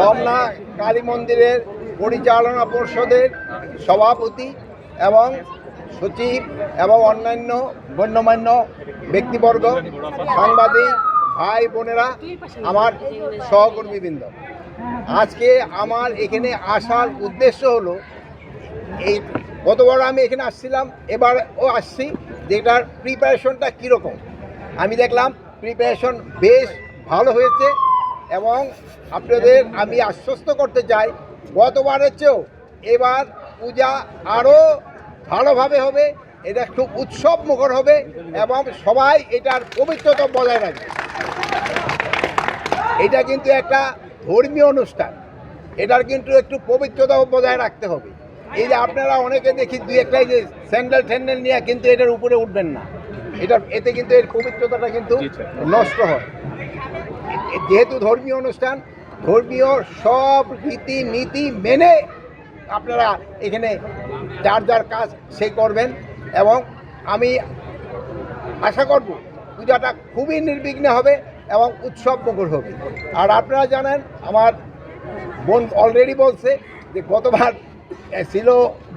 রমনা কালী মন্দিরের পরিচালনা পর্ষদের সভাপতি এবং সচিব এবং অন্যান্য গণ্যমান্য ব্যক্তিবর্গ, সাংবাদিক, ভাই বোনেরা, আমার সহকর্মীবৃন্দ। আজকে আমার এখানে আসার উদ্দেশ্য হলো, এই গতবার আমি এখানে আসছিলাম, এবারও আসছি যেটার প্রিপারেশনটা কীরকম? আমি দেখলাম প্রিপারেশন বেশ ভালো হয়েছে এবং আপনাদের আমি আশ্বস্ত করতে চাই, গতবারের চেয়েও এবার পূজা আরও ভালোভাবে হবে, এটা খুব উৎসব মুখর হবে এবং সবাই এটার পবিত্রতা বজায় রাখবে। এটা কিন্তু একটা ধর্মীয় অনুষ্ঠান, এটার কিন্তু একটু পবিত্রতা বজায় রাখতে হবে। এই যে আপনারা অনেকে দেখি দুই একটাই যে স্যান্ডেল ট্যান্ডেল নিয়ে কিন্তু এটার উপরে উঠবেন না। এটা এতে কিন্তু এর পবিত্রতাটা কিন্তু নষ্ট হয়। যেহেতু ধর্মীয় অনুষ্ঠান ধর্মীয় সব রীতি নীতি মেনে আপনারা এখানে যার যার কাজ সে করবেন এবং আমি আশা করব পূজাটা খুবই নির্বিঘ্নে হবে এবং উৎসব মুখর হবে। আর আপনারা জানেন আমার বোন অলরেডি বলছে যে গতবার ছিল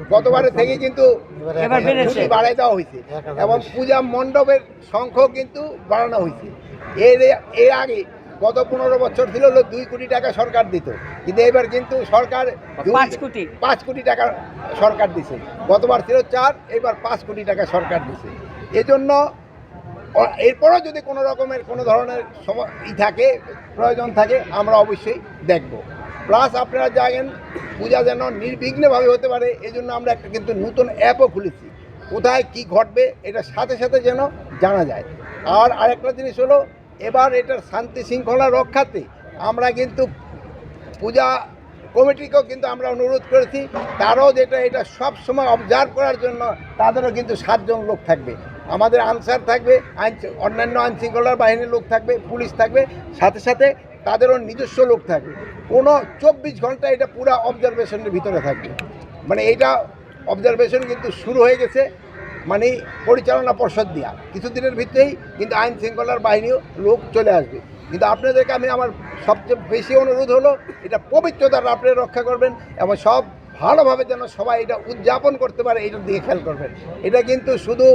গতবারের থেকে কিন্তু। ছুটি বাড়াই দেওয়া হয়েছে। এবং পূজা মণ্ডপের সংখ্যাও কিন্তু বাড়ানো হয়েছে। এর এর আগে গত পনেরো বছর ছিল হলো দুই কোটি টাকা সরকার দিত। কিন্তু এবার কিন্তু সরকার পাঁচ কোটি। পাঁচ কোটি টাকা সরকার দিছে। গতবার ছিল চার এবার পাঁচ কোটি টাকা সরকার দিছে। এজন্য এরপরও যদি কোনো রকমের কোনো ধরনের সম- ই থাকে প্রয়োজন থাকে আমরা অবশ্যই দেখব। প্লাস আপনারা জানেন, পূজা যেন নির্বিঘ্নভাবে হতে পারে এই জন্য আমরা একটা কিন্তু নতুন অ্যাপও খুলেছি। কোথায় কি ঘটবে এটা সাথে সাথে যেন জানা যায়। আর আরেকটা জিনিস হলো, এবার এটার শান্তি শৃঙ্খলা রক্ষাতে আমরা কিন্তু পূজা কমিটিকেও কিন্তু আমরা অনুরোধ করেছি। তারাও যেটা এটা সব সময় অবজার্ভ করার জন্য তাদেরও কিন্তু সাতজন লোক থাকবে। আমাদের আনসার থাকবে, আইন অন্যান্য আইন শৃঙ্খলার বাহিনীর লোক থাকবে, পুলিশ থাকবে। সাথে সাথে তাদেরও নিজস্ব লোক থাকবে কোনো চব্বিশ ঘণ্টা এটা পুরো অবজারভেশনের ভিতরে থাকবে মানে এইটা অবজারভেশন কিন্তু শুরু হয়ে গেছে মানে পরিচালনা পর্ষদ দেওয়া কিছুদিনের ভিতরেই কিন্তু আইন শৃঙ্খলার বাহিনীও লোক চলে আসবে। কিন্তু আপনাদেরকে আমি আমার সবচেয়ে বেশি অনুরোধ হলো, এটা পবিত্রতাটা আপনারা রক্ষা করবেন এবং সব ভালোভাবে যেন সবাই এটা উদযাপন করতে পারে এটার দিকে খেয়াল করবেন। এটা কিন্তু শুধু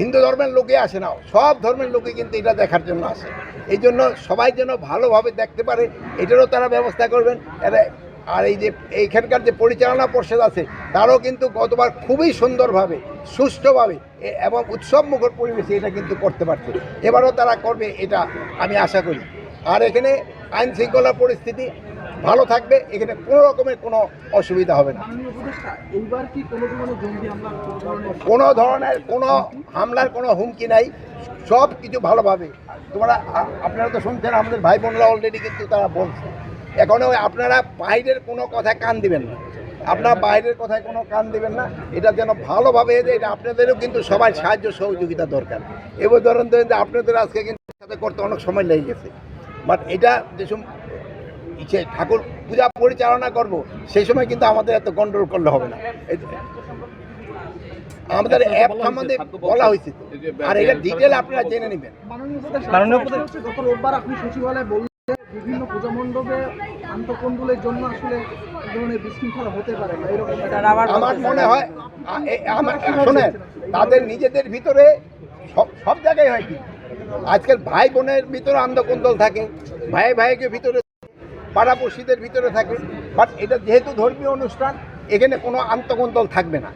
হিন্দু ধর্মের লোকে আসে না, সব ধর্মের লোকে কিন্তু এটা দেখার জন্য আসে। এই জন্য সবাই যেন ভালোভাবে দেখতে পারে, এটারও তারা ব্যবস্থা করবেন। আর এই যে এইখানকার যে পরিচালনা পর্ষদ আছে, তারও কিন্তু গতবার খুবই সুন্দরভাবে, সুষ্ঠুভাবে এবং উৎসব মুখর পরিবেশে এটা কিন্তু করতে পারছে। এবারও তারা করবে এটা আমি আশা করি। আর এখানে আইন শৃঙ্খলা পরিস্থিতি ভালো থাকবে এখানে কোনো রকমের কোনো অসুবিধা হবে না। কোনো ধরনের কোনো হামলার কোনো হুমকি নাই সব কিছু ভালোভাবে। তোমরা আপনারা তো শুনছেন আমাদের ভাই বোনরা অলরেডি কিন্তু তারা বলছে। এখনও আপনারা বাইরের কোনো কথায় কান দিবেন না। আপনারা বাইরের কথায় কোনো কান দিবেন না। এটা যেন ভালোভাবে এটা আপনাদেরও কিন্তু সবাই সাহায্য সহযোগিতা দরকার। এবার ধরেন ধরেন আপনাদের আজকে কিন্তু সাথে করতে অনেক সময় লেগে গেছে। বাট এটা যেসব ইচ্ছে ঠাকুর পূজা পরিচালনা করব সেই সময় কিন্তু আমাদের এত কন্ট্রোল করলে হবে না। আমাদের অ্যাপ সম্বন্ধে বলা হয়েছে আর এটা ডিটেল আপনারা জেনে নেবেন। গত রোববার আপনি সচিবালয়ে বললেন বিভিন্ন পূজা মণ্ডপে জন্য আসলে ধরনের বিশৃঙ্খলা হতে পারে বা এরকম একটা- তারা আবার আমার মনে হয় আমার শোনেন তাদের নিজেদের ভিতরে সব সব জায়গায় হয় কি আজকাল ভাই বোনের ভিতরে আন্দোকন্দল থাকে ভাই ভাইকে ভিতরে পাড়াপড়শিদের ভিতরে থাকে। বাট এটা যেহেতু ধর্মীয় অনুষ্ঠান এখানে কোনো আন্তঃকন্দল থাকবে না।